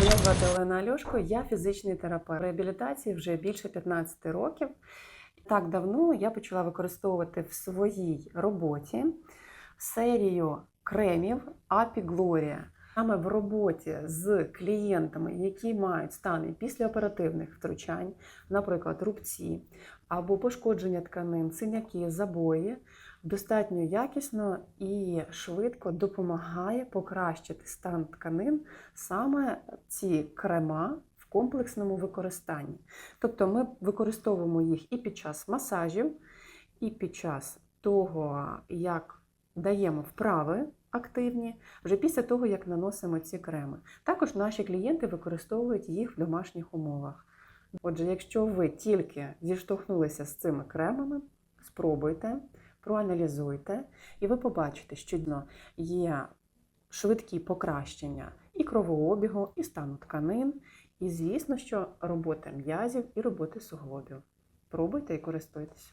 Мене звати Олена Альошко, я фізичний терапевт реабілітації вже більше 15 років. Так давно я почала використовувати в своїй роботі серію кремів Апі Глорія. Саме в роботі з клієнтами, які мають стани післяоперативних втручань, наприклад, рубці або пошкодження тканин, синяки, забої, достатньо якісно і швидко допомагає покращити стан тканин саме ці крема комплексному використанні. Тобто ми використовуємо їх і під час масажів, і під час того, як даємо вправи активні, вже після того, як наносимо ці креми. Також наші клієнти використовують їх в домашніх умовах. Отже, якщо ви тільки зіштовхнулися з цими кремами, спробуйте, проаналізуйте, і ви побачите, що є швидкі покращення і кровообігу, і стану тканин, і, звісно, що робота м'язів і роботи суглобів. Пробуйте і користуйтесь.